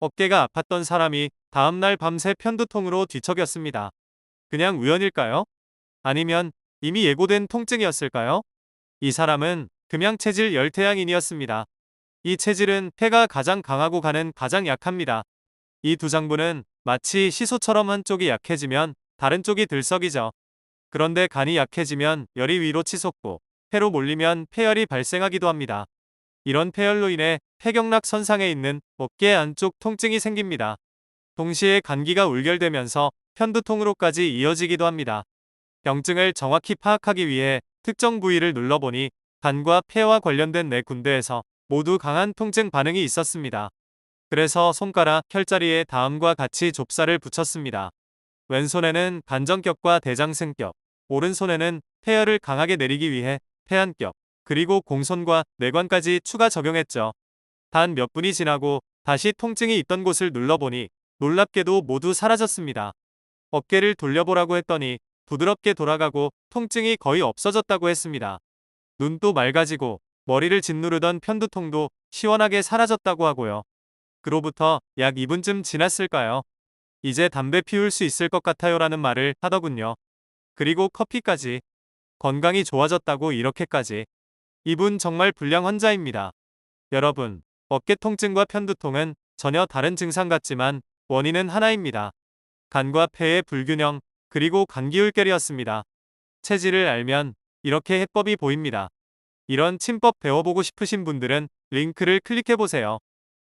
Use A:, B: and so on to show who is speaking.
A: 어깨가 아팠던 사람이 다음날 밤새 편두통으로 뒤척였습니다. 그냥 우연일까요? 아니면 이미 예고된 통증이었을까요? 이 사람은 금양체질 열태양인이었습니다. 이 체질은 폐가 가장 강하고 간은 가장 약합니다. 이 두 장부는 마치 시소처럼 한쪽이 약해지면 다른 쪽이 들썩이죠. 그런데 간이 약해지면 열이 위로 치솟고 폐로 몰리면 폐열이 발생하기도 합니다. 이런 폐열로 인해 폐경락 선상에 있는 어깨 안쪽 통증이 생깁니다. 동시에 감기가 울결되면서 편두통으로까지 이어지기도 합니다. 병증을 정확히 파악하기 위해 특정 부위를 눌러보니 간과 폐와 관련된 네 군데에서 모두 강한 통증 반응이 있었습니다. 그래서 손가락 혈자리에 다음과 같이 좁쌀을 붙였습니다. 왼손에는 간정겹과 대장승겹, 오른손에는 폐열을 강하게 내리기 위해 폐안겹, 그리고 공손과 뇌관까지 추가 적용했죠. 단 몇 분이 지나고 다시 통증이 있던 곳을 눌러보니 놀랍게도 모두 사라졌습니다. 어깨를 돌려보라고 했더니 부드럽게 돌아가고 통증이 거의 없어졌다고 했습니다. 눈도 맑아지고 머리를 짓누르던 편두통도 시원하게 사라졌다고 하고요. 그로부터 약 2분쯤 지났을까요? 이제 담배 피울 수 있을 것 같아요 라는 말을 하더군요. 그리고 커피까지. 건강이 좋아졌다고 이렇게까지. 이분 정말 불량 환자입니다. 여러분, 어깨 통증과 편두통은 전혀 다른 증상 같지만 원인은 하나입니다. 간과 폐의 불균형, 그리고 감기울결이었습니다. 체질을 알면 이렇게 해법이 보입니다. 이런 침법 배워보고 싶으신 분들은 링크를 클릭해보세요.